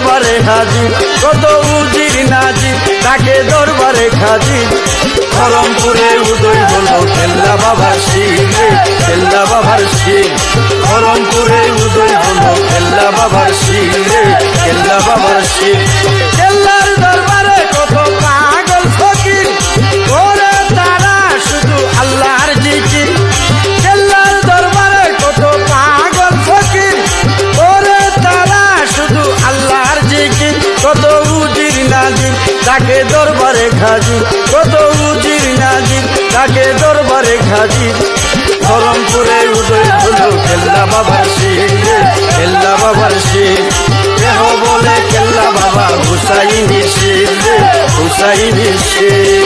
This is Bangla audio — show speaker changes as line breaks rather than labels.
দরবারে হাজির কত উজির নাজি, তাকে দরবারে খাজি। ধরমপুরে উদয় হলো খেলা বাবার শিরে খেলা বাবার শির। ধরমপুরে উদয় হলো খেলা বাবার শির। তাকে দরবারে খাজি কত উজির নাজির, তাকে দরবারে খাজি ধরমপুরে উদয় হলো কেল্লা বাবার শির, কেল্লা বাবার শির। কেহ বলে কেল্লা বাবা হুসাইনি শির হুসাইনি শির।